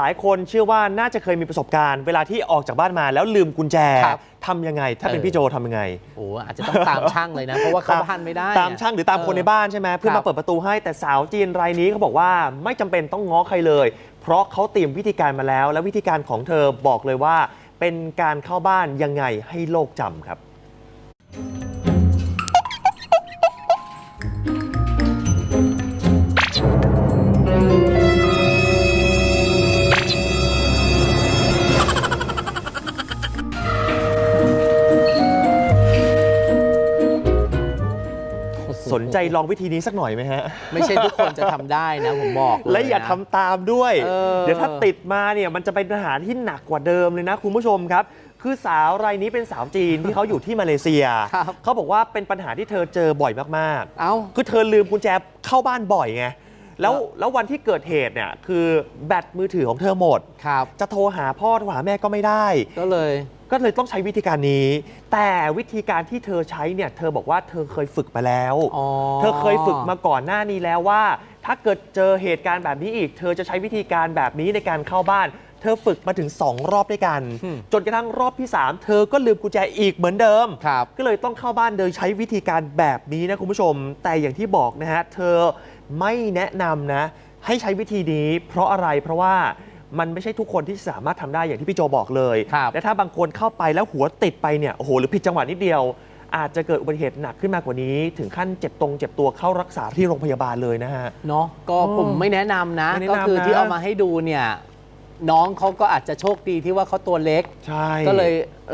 หลายคนเชื่อว่าน่าจะเคยมีประสบการณ์ เวลาที่ออกจากบ้านมาแล้วลืมกุญแจครับ ทำยังไง ถ้าเป็นเออพี่โจทำยังไง โอ้อาจจะต้องตามช่างเลยนะ เพราะว่าเข้าบ้านไม่ได้ตามช่างหรือตามคนในบ้านใช่ไหมเพื่อครัมาบเปิดประตูให้แต่สาวจีนรายนี้เขาบอกว่าไม่จำเป็นต้องง้อใครเลย เพราะเขาเตรียมวิธีการมาแล้ว และวิธีการของเธอบอกเลยว่า เป็นการเข้าบ้านยังไงให้โลกจำครับ สนใจลองวิธีนี้สักหน่อยไหมฮะ ไม่ใช่ทุกคนจะทำได้นะผมบอกเลยและอย่านะทำตามด้วย เออ เดี๋ยวถ้าติดมาเนี่ยมันจะเป็นปัญหาที่หนักกว่าเดิมเลยนะคุณผู้ชมครับ คือสาวรายนี้เป็นสาวจีนที่เขาอยู่ที่มาเลเซีย ครับเขาบอกว่าเป็นปัญหาที่เธอเจอบ่อยมากเอ้าๆคือเธอลืมกุญแจเข้าบ้านบ่อยไง แล้วครับแล้ววันที่เกิดเหตุเนี่ยคือแบตมือถือของเธอหมด ครับ จะโทรหาพ่อโทรหาแม่ก็ไม่ได้ ก็เลย ก็เลยต้องใช้วิธีการนี้ แต่วิธีการที่เธอใช้เนี่ยเธอบอกว่าเธอเคยฝึกมาแล้ว อ๋อ เธอเคยฝึกมาก่อนหน้านี้แล้วว่า ถ้าเกิดเจอเหตุการณ์แบบนี้อีก เธอจะใช้วิธีการแบบนี้ในการเข้าบ้าน เธอฝึกมาถึง 2 รอบด้วยกัน อืม จนกระทั่งรอบที่ 3 เธอก็ลืมกุญแจอีกเหมือนเดิม ครับ ก็เลยต้องเข้าบ้านโดยใช้วิธีการแบบนี้นะคุณผู้ชม แต่อย่างที่บอกนะฮะ เธอไม่แนะนำนะ ให้ใช้วิธีนี้ เพราะอะไรเพราะว่า มันไม่ใช่ทุกคนที่สามารถทำได้อย่างที่พี่โจบอกเลย ครับและถ้าบางคนเข้าไปแล้วหัวติดไปเนี่ยโอ้โหหรือผิดจังหวะนิดเดียว อาจจะเกิดอุบัติเหตุหนักขึ้นมากว่านี้ ถึงขั้นเจ็บตรงเจ็บตัวเข้ารักษาที่โรงพยาบาลเลยนะฮะ เนาะก็อ๋อผมไม่แนะนำนะ ไม่แนะก็นำคือนะที่เอามาให้ดูเนี่ยน้องเขาก็อาจจะโชคดีที่ว่าเขาตัวเล็ก ใช่ก็เลย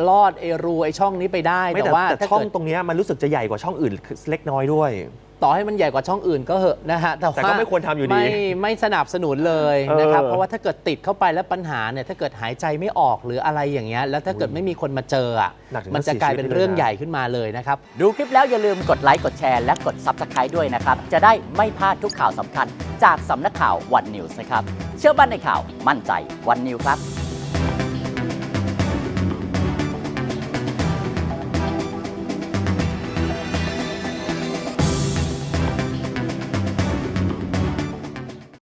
ลอดไอรูไอช่องนี้ไปได้ไม่แต่แต่ว่าแต่ถ้าช่องเกิดตรงเนี้ยมันรู้สึกจะใหญ่กว่าช่องอื่นเล็กน้อยด้วย ต่อให้มันใหญ่กว่าช่องอื่นก็เหอะนะฮะแต่แต่ว่าก็ไม่ควรทำอยู่ดีไม่ไม่สนับสนุนเลยนะครับ เออเพราะว่าถ้าเกิดติดเข้าไปแล้วปัญหาเนี่ยถ้าเกิดหายใจไม่ออกหรืออะไรอย่างเงี้ยแล้วถ้าเกิดไม่มีคนมาเจออะหนักถึงมันจะกลายเป็นเสียชีวิตเรื่องเลยนะใหญ่ขึ้นมาเลยนะครับ ดูคลิปแล้วอย่าลืมกดไลค์ กดแชร์ และกด Subscribe ด้วยนะครับ จะได้ไม่พลาดทุกข่าวสำคัญ จากสำนักข่าววันนิวส์นะครับ เชื่อมั่นในข่าวมั่นใจวันนิวครับ